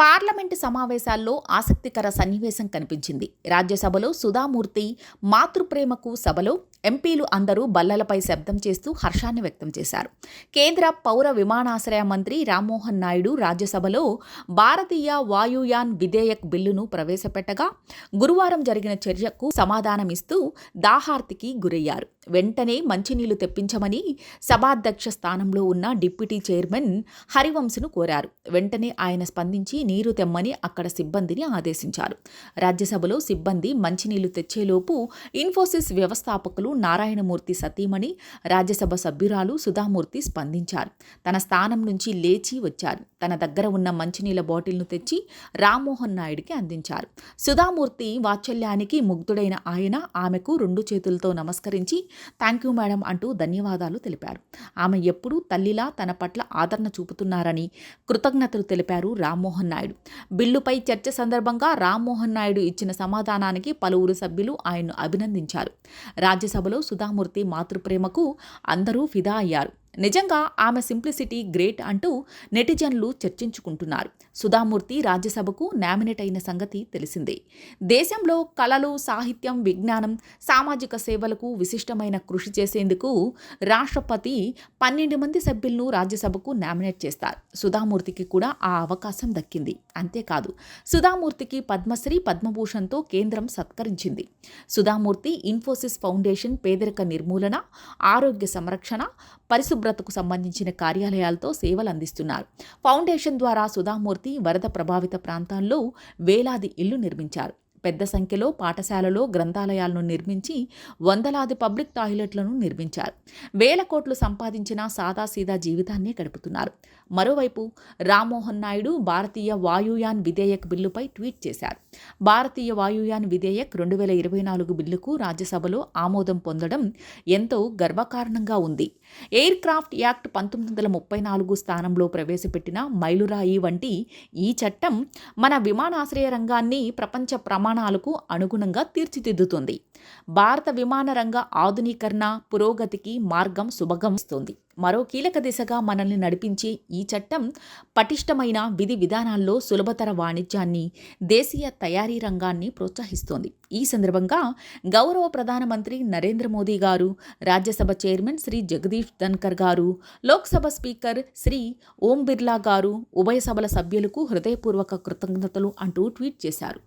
Parliament సమావేశాల్లో ఆసక్తికర సన్నివేశం కనిపించింది. రాజ్యసభలో సుధామూర్తి మాతృప్రేమకు సభలో ఎంపీలు అందరూ బల్లలపై శబ్దం చేస్తూ హర్షాన్ని వ్యక్తం చేశారు. కేంద్ర పౌర విమానాశ్రయ మంత్రి రామ్మోహన్ నాయుడు రాజ్యసభలో భారతీయ వాయుయాన్ విధేయక్ బిల్లును ప్రవేశపెట్టగా గురువారం జరిగిన చర్యకు సమాధానమిస్తూ దాహార్తికి గురయ్యారు. వెంటనే మంచినీళ్ళు తెప్పించమని సభాధ్యక్ష స్థానంలో ఉన్న డిప్యూటీ చైర్మన్ హరివంశ్ను కోరారు. వెంటనే ఆయన స్పందించి నీరు తెమ్మని అక్కడ సిబ్బందిని ఆదేశించారు. రాజ్యసభలో సిబ్బంది మంచినీళ్ళు తెచ్చేలోపు ఇన్ఫోసిస్ వ్యవస్థాపకులు నారాయణమూర్తి సతీమణి రాజ్యసభ సభ్యురాలు సుధామూర్తి స్పందించారు. తన స్థానం నుంచి లేచి వచ్చారు. తన దగ్గర ఉన్న మంచినీళ్ళ బాటిల్ను తెచ్చి రామ్మోహన్ నాయుడికి అందించారు. సుధామూర్తి వాత్సల్యానికి ముగ్ధుడైన ఆయన ఆమెకు రెండు చేతులతో నమస్కరించి థ్యాంక్ యూ మేడం అంటూ ధన్యవాదాలు తెలిపారు. ఆమె ఎప్పుడూ తల్లిలా తన పట్ల ఆదరణ చూపుతున్నారని కృతజ్ఞతలు తెలిపారు రామ్మోహన్ నాయుడు. బిల్లుపై చర్చ సందర్భంగా రామ్మోహన్ నాయుడు ఇచ్చిన సమాధానానికి పలువురు సభ్యులు ఆయన్ను అభినందించారు. రాజ్యసభలో సుధామూర్తి మాతృప్రేమకు అందరూ ఫిదా అయ్యారు. నిజంగా ఆమె సింప్లిసిటీ గ్రేట్ అంటూ నెటిజన్లు చర్చించుకుంటున్నారు. సుధామూర్తి రాజ్యసభకు నామినేట్ అయిన సంగతి తెలిసిందే. దేశంలో కళలు సాహిత్యం విజ్ఞానం సామాజిక సేవలకు విశిష్టమైన కృషి చేసేందుకు రాష్ట్రపతి పన్నెండు మంది సభ్యులను రాజ్యసభకు నామినేట్ చేస్తారు. సుధామూర్తికి కూడా ఆ అవకాశం దక్కింది. అంతేకాదు సుధామూర్తికి పద్మశ్రీ పద్మభూషణ్తో కేంద్రం సత్కరించింది. సుధామూర్తి ఇన్ఫోసిస్ ఫౌండేషన్ పేదరిక నిర్మూలన ఆరోగ్య సంరక్షణ పరిశుభ్రతకు సంబంధించిన కార్యాలయాలతో సేవలు అందిస్తున్నారు. ఫౌండేషన్ ద్వారా సుధామూర్తి వరద ప్రభావిత ప్రాంతాల్లో వేలాది ఇళ్ళు నిర్మించారు. పెద్ద సంఖ్యలో పాఠశాలలో గ్రంథాలయాలను నిర్మించి వందలాది పబ్లిక్ టాయిలెట్లను నిర్మించారు. వేల కోట్లు సంపాదించిన సాదాసీదా జీవితాన్నే గడుపుతున్నారు. మరోవైపు రామ్మోహన్ నాయుడు భారతీయ వాయుయాన్ విధేయక్ బిల్లుపై ట్వీట్ చేశారు. భారతీయ వాయుయాన్ విధేయక్ రెండు వేల ఇరవై నాలుగు బిల్లుకు రాజ్యసభలో ఆమోదం పొందడం ఎంతో గర్వకారణంగా ఉంది. ఎయిర్ క్రాఫ్ట్ యాక్ట్ పంతొమ్మిది వందల ముప్పై నాలుగు స్థానంలో ప్రవేశపెట్టిన మైలురాయి వంటి ఈ చట్టం మన విమానాశ్రయ రంగాన్ని ప్రపంచ ప్రమాణ ప్రమాణాలకు అనుగుణంగా తీర్చిదిద్దుతుంది. భారత విమాన రంగ ఆధునీకరణ పురోగతికి మార్గం సుభగమిస్తుంది మరో కీలక దిశగా మనల్ని నడిపించే ఈ చట్టం పటిష్టమైన విధి విధానాల్లో సులభతర వాణిజ్యాన్ని దేశీయ తయారీ రంగాన్ని ప్రోత్సహిస్తోంది. ఈ సందర్భంగా గౌరవ ప్రధానమంత్రి నరేంద్ర మోదీ గారు రాజ్యసభ చైర్మన్ శ్రీ జగదీష్ ధన్కర్ గారు లోక్సభ స్పీకర్ శ్రీ ఓం బిర్లా గారు ఉభయ సభల సభ్యులకు హృదయపూర్వక కృతజ్ఞతలు అంటూ ట్వీట్ చేశారు.